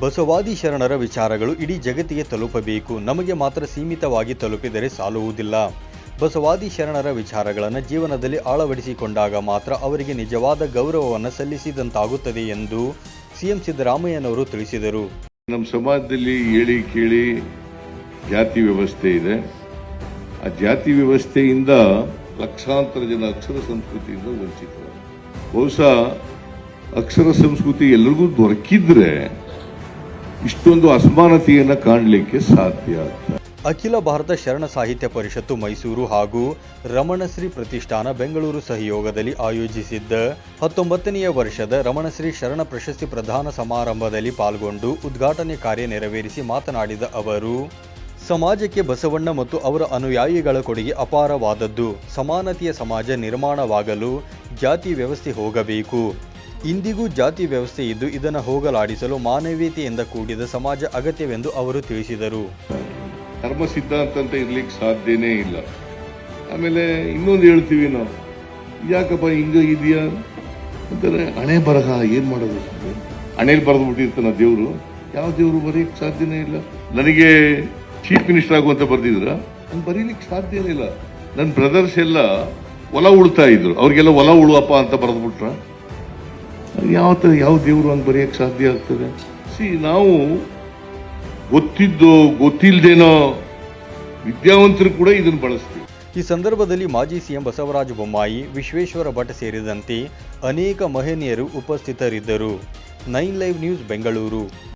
ಬಸವಾದಿ ಶರಣರ ವಿಚಾರಗಳು ಇಡೀ ಜಗತ್ತಿಗೆ ತಲುಪಬೇಕು. ನಮಗೆ ಮಾತ್ರ ಸೀಮಿತವಾಗಿ ತಲುಪಿದರೆ ಸಾಲುವುದಿಲ್ಲ. ಬಸವಾದಿ ಶರಣರ ವಿಚಾರಗಳನ್ನು ಜೀವನದಲ್ಲಿ ಅಳವಡಿಸಿಕೊಂಡಾಗ ಮಾತ್ರ ಅವರಿಗೆ ನಿಜವಾದ ಗೌರವವನ್ನು ಸಲ್ಲಿಸಿದಂತಾಗುತ್ತದೆ ಎಂದು ಸಿಎಂ ಸಿದ್ದರಾಮಯ್ಯನವರು ತಿಳಿಸಿದರು. ನಮ್ಮ ಸಮಾಜದಲ್ಲಿ ಹೇಳಿ ಕೇಳಿ ಜಾತಿ ವ್ಯವಸ್ಥೆ ಇದೆ. ಆ ಜಾತಿ ವ್ಯವಸ್ಥೆಯಿಂದ ಲಕ್ಷಾಂತರ ಜನ ಅಕ್ಷರ ಸಂಸ್ಕೃತಿಯಿಂದ ವಂಚಿತರು. ಬಹುಶಃ ಅಕ್ಷರ ಸಂಸ್ಕೃತಿ ಎಲ್ರಿಗೂ ದೊರಕಿದ್ರೆ ಇಷ್ಟೊಂದು ಅಸಮಾನತೆಯನ್ನು ಕಾಣಲಿಕ್ಕೆ ಸಾಧ್ಯ ಅಖಿಲ ಭಾರತ ಶರಣ ಸಾಹಿತ್ಯ ಪರಿಷತ್ತು ಮೈಸೂರು ಹಾಗೂ ರಮಣಶ್ರೀ ಪ್ರತಿಷ್ಠಾನ ಬೆಂಗಳೂರು ಸಹಯೋಗದಲ್ಲಿ ಆಯೋಜಿಸಿದ್ದ ಹತ್ತೊಂಬತ್ತನೆಯ ವರ್ಷದ ರಮಣಶ್ರೀ ಶರಣ ಪ್ರಶಸ್ತಿ ಪ್ರದಾನ ಸಮಾರಂಭದಲ್ಲಿ ಪಾಲ್ಗೊಂಡು ಉದ್ಘಾಟನೆ ಕಾರ್ಯ ನೆರವೇರಿಸಿ ಮಾತನಾಡಿದ ಅವರು, ಸಮಾಜಕ್ಕೆ ಬಸವಣ್ಣ ಮತ್ತು ಅವರ ಅನುಯಾಯಿಗಳ ಕೊಡುಗೆ ಅಪಾರವಾದದ್ದು. ಸಮಾನತೆಯ ಸಮಾಜ ನಿರ್ಮಾಣವಾಗಲು ಜಾತಿ ವ್ಯವಸ್ಥೆ ಹೋಗಬೇಕು. ಇಂದಿಗೂ ಜಾತಿ ವ್ಯವಸ್ಥೆ ಇದ್ದು ಇದನ್ನು ಹೋಗಲಾಡಿಸಲು ಮಾನವೀಯತೆಯಿಂದ ಕೂಡಿದ ಸಮಾಜ ಅಗತ್ಯವೆಂದು ಅವರು ತಿಳಿಸಿದರು. ಧರ್ಮ ಸಿದ್ಧಾಂತ ಅಂತ ಇರ್ಲಿಕ್ಕೆ ಸಾಧ್ಯನೇ ಇಲ್ಲ. ಆಮೇಲೆ ಇನ್ನೊಂದು ಹೇಳ್ತೀವಿ ನಾವು. ಯಾಕಪ್ಪ ಹಿಂಗ ಇದೆಯಾ ಅಂತಂದ್ರೆ ಹಣೆ ಬರಹ ಏನ್ ಮಾಡೋದು? ಹಣೆಯಲ್ಲಿ ಬರೆದು ಬಿಟ್ಟಿರ್ತಾನ ದೇವರು. ಯಾವ ದೇವರು ಬರೆಯಕ್ಕೆ ಸಾಧ್ಯನೇ ಇಲ್ಲ. ನನಗೆ ಚೀಫ್ ಮಿನಿಸ್ಟರ್ ಆಗುವಂತ ಬರ್ದಿದ್ರ? ನಾನು ಬರೀಲಿಕ್ಕೆ ಸಾಧ್ಯನೇ ಇಲ್ಲ. ನನ್ನ ಬ್ರದರ್ಸ್ ಎಲ್ಲ ಹೊಲ ಉಳ್ತಾ ಇದ್ರು. ಅವ್ರಿಗೆಲ್ಲ ಹೊಲ ಉಳುವಪ್ಪ ಅಂತ ಬರೆದು ಬಿಟ್ರ ಯಾವ ಥರ ಯಾವ ದೇವರು ಅಂತ ಬರೆಯಕ್ಕೆ ಸಾಧ್ಯ ಆಗ್ತದೆ? ಸಿ, ನಾವು ಗೊತ್ತಿದ್ದೋ ಗೊತ್ತಿಲ್ಲದೇನೋ ವಿದ್ಯಾವಂತರು ಕೂಡ ಇದನ್ನು ಬಳಸ್ತೀವಿ. ಈ ಸಂದರ್ಭದಲ್ಲಿ ಮಾಜಿ ಸಿಎಂ ಬಸವರಾಜ ಬೊಮ್ಮಾಯಿ, ವಿಶ್ವೇಶ್ವರ ಭಟ್ ಸೇರಿದಂತೆ ಅನೇಕ ಮಹನೀಯರು ಉಪಸ್ಥಿತರಿದ್ದರು. Nine live news Bengaluru.